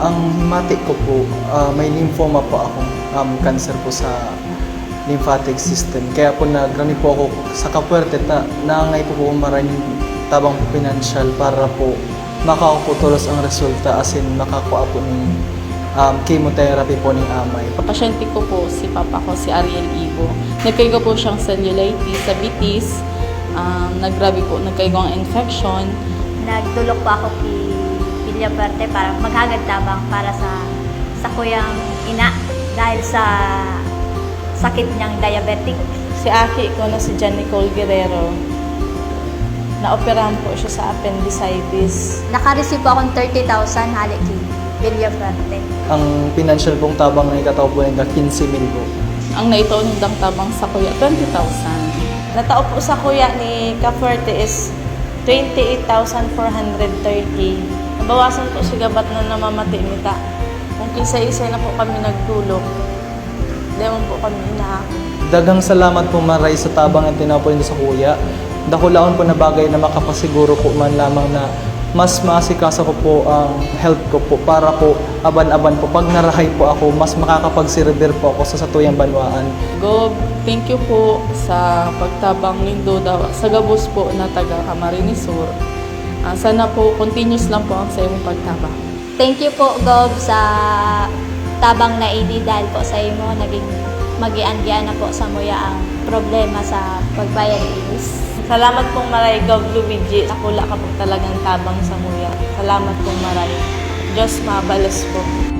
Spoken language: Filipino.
ang hematic ko po, ah, may lymphoma po akong um, cancer po sa lymphatic system. Kaya po nagrani po ako sa Kapuerte, ta, naangay po po maraming tabang po financial para po makakutulos ang resulta as in makakuha po ng um, chemotherapy po ng amay. Pasyente ko po si papa ko, si Ariel Ivo. Nagkaigo po siyang cellulitis, diabetes, um, naggrabe po, nagkaigo ang infection. Nagdulok po ako kay Villa Verde para maghagad tabang para sa sa kuyang ina dahil sa sakit niyang diabetic. Si Aki ko na si John Nicole Guerrero, naoperahan po siya sa appendicitis. Naka-receive po akong 30,000 halik kay Villa Verde. Ang financial pong tabang na ikataw po ng 15 mil po. Ang naitaw ng tabang sa kuya, 20,000. Natao po sa kuya ni Cafuerte is 28,430. Nabawasan po si gabat na namamati nita. Kung kisa-isa na po kami nagdulog, lemon po kami na Dagang salamat po maray sa tabang ang tinapo niyo sa kuya. Dakulaon po na bagay na makapasiguro po man lamang na mas maasikasa ko po ang health ko po para po aban-aban po. Pag narahay po ako, mas makakapagsirever po ako sa satuyang banwaan. Gob, thank you po sa pagtabang nindo daw sa gabos po na taga Camarines Ah, sana po continuous lang po ang sa imong pagtabang. Thank you po, Gob, sa tabang na ini dahil po sa imo naging magian-gian na po sa muya ang problema sa pagbayad inis. Salamat pong maray, Gov Luigi. Nakula ka po talagang tabang sa muya. Salamat pong maray. Diyos mabalas po.